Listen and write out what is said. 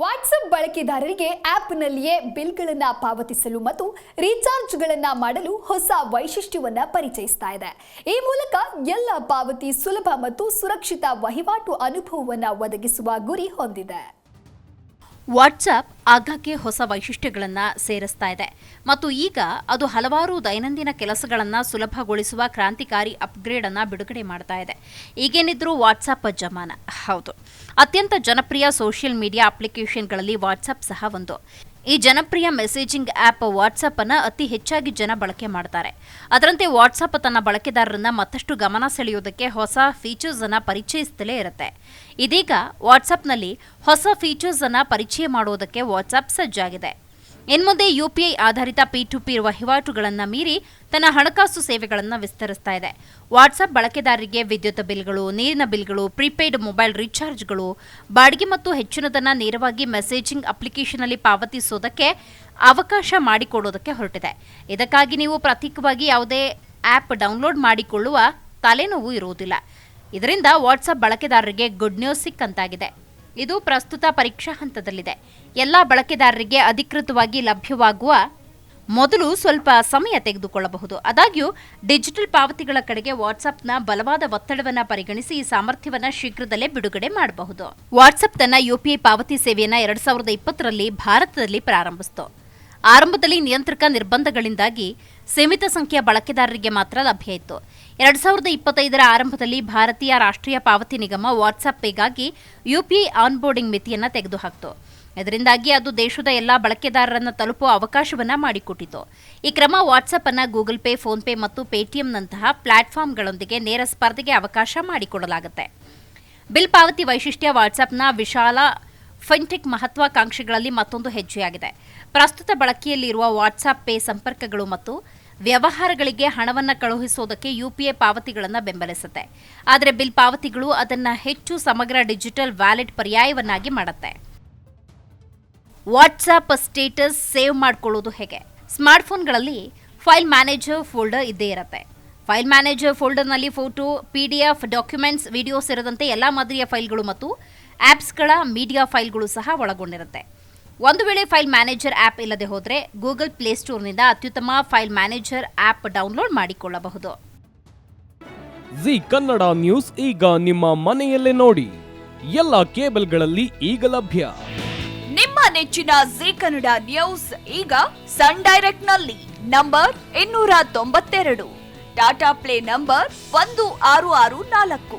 WhatsApp ಬಳಕೆದಾರರಿಗೆ ಆಪ್ನಲ್ಲಿಯೇ ಬಿಲ್ಗಳನ್ನು ಪಾವತಿಸಲು ಮತ್ತು ರೀಚಾರ್ಜ್ಗಳನ್ನು ಮಾಡಲು ಹೊಸ ವೈಶಿಷ್ಟ್ಯವನ್ನು ಪರಿಚಯಿಸ್ತಾ ಇದೆ. ಈ ಮೂಲಕ ಎಲ್ಲ ಪಾವತಿ ಸುಲಭ ಮತ್ತು ಸುರಕ್ಷಿತ ವಹಿವಾಟು ಅನುಭವವನ್ನು ಒದಗಿಸುವ ಗುರಿ ಹೊಂದಿದೆ. ವಾಟ್ಸ್ಆಪ್ ಆಗಾಗ್ಗೆ ಹೊಸ ವೈಶಿಷ್ಟ್ಯಗಳನ್ನು ಸೇರಿಸ್ತಾ ಇದೆ. ಮತ್ತು ಈಗ ಅದು ಹಲವಾರು ದೈನಂದಿನ ಕೆಲಸಗಳನ್ನು ಸುಲಭಗೊಳಿಸುವ ಕ್ರಾಂತಿಕಾರಿ ಅಪ್ಗ್ರೇಡನ್ನು ಬಿಡುಗಡೆ ಮಾಡ್ತಾ ಇದೆ. ಈಗೇನಿದ್ರು ವಾಟ್ಸಪ್ ಜಮಾನ. ಹೌದು. ಅತ್ಯಂತ ಜನಪ್ರಿಯ ಸೋಷಿಯಲ್ ಮೀಡಿಯಾ ಅಪ್ಲಿಕೇಶನ್ಗಳಲ್ಲಿ ವಾಟ್ಸಪ್ ಸಹ ಒಂದು. ಈ ಜನಪ್ರಿಯ ಮೆಸೇಜಿಂಗ್ ಆಪ್ ವಾಟ್ಸಪ್ ಅನ್ನು ಅತಿ ಹೆಚ್ಚಾಗಿ ಜನ ಬಳಕೆ ಮಾಡ್ತಾರೆ. ಅದರಂತೆ ವಾಟ್ಸಪ್ ತನ್ನ ಬಳಕೆದಾರರನ್ನ ಮತ್ತಷ್ಟು ಗಮನ ಸೆಳೆಯೋದಕ್ಕೆ ಹೊಸ ಫೀಚರ್ಸ್ ಅನ್ನ ಪರಿಚಯಿಸುತ್ತಲೇ ಇರುತ್ತೆ. ಇದೀಗ ವಾಟ್ಸಪ್ನಲ್ಲಿ ಹೊಸ ಫೀಚರ್ಸ್ ಅನ್ನ ಪರಿಚಯ ಮಾಡುವುದಕ್ಕೆ ವಾಟ್ಸಪ್ ಸಜ್ಜಾಗಿದೆ. ಇನ್ಮುಂದೆ ಯುಪಿಐ ಆಧಾರಿತ ಪಿ ಟು ಪಿ ವಹಿವಾಟುಗಳನ್ನು ಮೀರಿ ತನ್ನ ಹಣಕಾಸು ಸೇವೆಗಳನ್ನು ವಿಸ್ತರಿಸ್ತಾ ಇದೆ. ವಾಟ್ಸಪ್ ಬಳಕೆದಾರರಿಗೆ ವಿದ್ಯುತ್ ಬಿಲ್ಗಳು, ನೀರಿನ ಬಿಲ್ಗಳು, ಪ್ರೀಪೇಯ್ಡ್ ಮೊಬೈಲ್ ರೀಚಾರ್ಜ್ಗಳು, ಬಾಡಿಗೆ ಮತ್ತು ಹೆಚ್ಚಿನದನ್ನು ನೇರವಾಗಿ ಮೆಸೇಜಿಂಗ್ ಅಪ್ಲಿಕೇಶನ್ನಲ್ಲಿ ಪಾವತಿಸೋದಕ್ಕೆ ಅವಕಾಶ ಮಾಡಿಕೊಡೋದಕ್ಕೆ ಹೊರಟಿದೆ. ಇದಕ್ಕಾಗಿ ನೀವು ಪ್ರತ್ಯೇಕವಾಗಿ ಯಾವುದೇ ಆ್ಯಪ್ ಡೌನ್ಲೋಡ್ ಮಾಡಿಕೊಳ್ಳುವ ತಲೆನೋವು ಇರುವುದಿಲ್ಲ. ಇದರಿಂದ ವಾಟ್ಸಪ್ ಬಳಕೆದಾರರಿಗೆ ಗುಡ್ ನ್ಯೂಸ್ ಸಿಕ್ಕಂತಾಗಿದೆ. ಇದು ಪ್ರಸ್ತುತ ಪರೀಕ್ಷಾ ಹಂತದಲ್ಲಿದೆ. ಎಲ್ಲ ಬಳಕೆದಾರರಿಗೆ ಅಧಿಕೃತವಾಗಿ ಲಭ್ಯವಾಗುವ ಮೊದಲು ಸ್ವಲ್ಪ ಸಮಯ ತೆಗೆದುಕೊಳ್ಳಬಹುದು. ಆದಾಗ್ಯೂ, ಡಿಜಿಟಲ್ ಪಾವತಿಗಳ ಕಡೆಗೆ ವಾಟ್ಸ್ಆಪ್ನ ಬಲವಾದ ಒತ್ತಡವನ್ನು ಪರಿಗಣಿಸಿ ಈ ಸಾಮರ್ಥ್ಯವನ್ನು ಶೀಘ್ರದಲ್ಲೇ ಬಿಡುಗಡೆ ಮಾಡಬಹುದು. ವಾಟ್ಸ್ಆಪ್ ತನ್ನ ಯುಪಿಐ ಪಾವತಿ ಸೇವೆಯನ್ನು ಎರಡ್ ಸಾವಿರದ ಇಪ್ಪತ್ತರಲ್ಲಿ ಭಾರತದಲ್ಲಿ ಪ್ರಾರಂಭಿಸಿತು. ಆರಂಭದಲ್ಲಿ ನಿಯಂತ್ರಕ ನಿರ್ಬಂಧಗಳಿಂದಾಗಿ ಸೀಮಿತ ಸಂಖ್ಯೆಯ ಬಳಕೆದಾರರಿಗೆ ಮಾತ್ರ ಲಭ್ಯ ಇತ್ತು. ಎರಡ್ ಸಾವಿರದ ಇಪ್ಪತ್ತೈದರ ಆರಂಭದಲ್ಲಿ ಭಾರತೀಯ ರಾಷ್ಟ್ರೀಯ ಪಾವತಿ ನಿಗಮ ವಾಟ್ಸ್ಆಪ್ ಪೇಗಾಗಿ ಯುಪಿಐ ಆನ್ಬೋರ್ಡಿಂಗ್ ಮಿತಿಯನ್ನು ತೆಗೆದುಹಾಕಿತು. ಇದರಿಂದಾಗಿ ಅದು ದೇಶದ ಎಲ್ಲ ಬಳಕೆದಾರರನ್ನು ತಲುಪುವ ಅವಕಾಶವನ್ನು ಮಾಡಿಕೊಟ್ಟಿತು. ಈ ಕ್ರಮ ವಾಟ್ಸ್ಆಪ್ ಅನ್ನು ಗೂಗಲ್ ಪೇ, ಫೋನ್ ಪೇ ಮತ್ತು ಪೇಟಿಎಂನಂತಹ ಪ್ಲಾಟ್ಫಾರ್ಮ್ಗಳೊಂದಿಗೆ ನೇರ ಸ್ಪರ್ಧೆಗೆ ಅವಕಾಶ ಮಾಡಿಕೊಡಲಾಗುತ್ತೆ. ಬಿಲ್ ಪಾವತಿ ವೈಶಿಷ್ಟ್ಯ ವಾಟ್ಸ್ಆಪ್ನ ವಿಶಾಲ ಫಿನ್ಟೆಕ್ ಮಹತ್ವಾಕಾಂಕ್ಷೆಗಳಲ್ಲಿ ಮತ್ತೊಂದು ಹೆಜ್ಜೆಯಾಗಿದೆ. ಪ್ರಸ್ತುತ ಬಳಕೆಯಲ್ಲಿರುವ ವಾಟ್ಸಾಪ್ ಪೇ ಸಂಪರ್ಕಗಳು ಮತ್ತು ವ್ಯವಹಾರಗಳಿಗೆ ಹಣವನ್ನು ಕಳುಹಿಸೋದಕ್ಕೆ ಯುಪಿಎ ಪಾವತಿಗಳನ್ನು ಬೆಂಬಲಿಸುತ್ತೆ. ಆದರೆ ಬಿಲ್ ಪಾವತಿಗಳು ಅದನ್ನು ಹೆಚ್ಚು ಸಮಗ್ರ ಡಿಜಿಟಲ್ ವ್ಯಾಲೆಟ್ ಪರ್ಯಾಯವನ್ನಾಗಿ ಮಾಡುತ್ತೆ. ವಾಟ್ಸಾಪ್ ಸ್ಟೇಟಸ್ ಸೇವ್ ಮಾಡ್ಕೊಳ್ಳೋದು ಹೇಗೆ? ಸ್ಮಾರ್ಟ್ಫೋನ್ಗಳಲ್ಲಿ ಫೈಲ್ ಮ್ಯಾನೇಜರ್ ಫೋಲ್ಡರ್ ಇದ್ದೇ ಇರುತ್ತೆ. File manager ಫೋಲ್ಡರ್ನಲ್ಲಿ photo, P D F, documents, videos ಇರದಂತೆ ಎಲ್ಲ ಮಾದರಿಯ ಫೈಲ್ಗಳು ಮತ್ತು ಆ್ಯಪ್ಸ್ಗಳ ಮೀಡಿಯಾ ಫೈಲ್ಗಳು ಸಹ ಒಳಗೊಂಡಿರುತ್ತೆ. ಒಂದು ವೇಳೆ ಫೈಲ್ ಮ್ಯಾನೇಜರ್ ಆ್ಯಪ್ ಇಲ್ಲದೆ ಹೋದರೆ ಗೂಗಲ್ ಪ್ಲೇಸ್ಟೋರ್ನಿಂದ ಅತ್ಯುತ್ತಮ ಫೈಲ್ ಮ್ಯಾನೇಜರ್ ಆ್ಯಪ್ ಡೌನ್ಲೋಡ್ ಮಾಡಿಕೊಳ್ಳಬಹುದು. ಜಿ ಕನ್ನಡ ನ್ಯೂಸ್ ಈಗ ನಿಮ್ಮ ಮನೆಯಲ್ಲೇ ನೋಡಿ. ಎಲ್ಲ ಕೇಬಲ್ಗಳಲ್ಲಿ ಈಗ ಲಭ್ಯ. ನಿಮ್ಮ ನೆಚ್ಚಿನ ಜಿ ಕನ್ನಡ ನ್ಯೂಸ್ ಈಗ ಸನ್ ಡೈರೆಕ್ಟ್ನಲ್ಲಿ ನಂಬರ್ ಇನ್ನೂರ ತೊಂಬತ್ತೆರಡು. ಟಾಟಾ ಪ್ಲೇ ನಂಬರ್ ಒಂದು ಆರು ಆರು ನಾಲ್ಕು.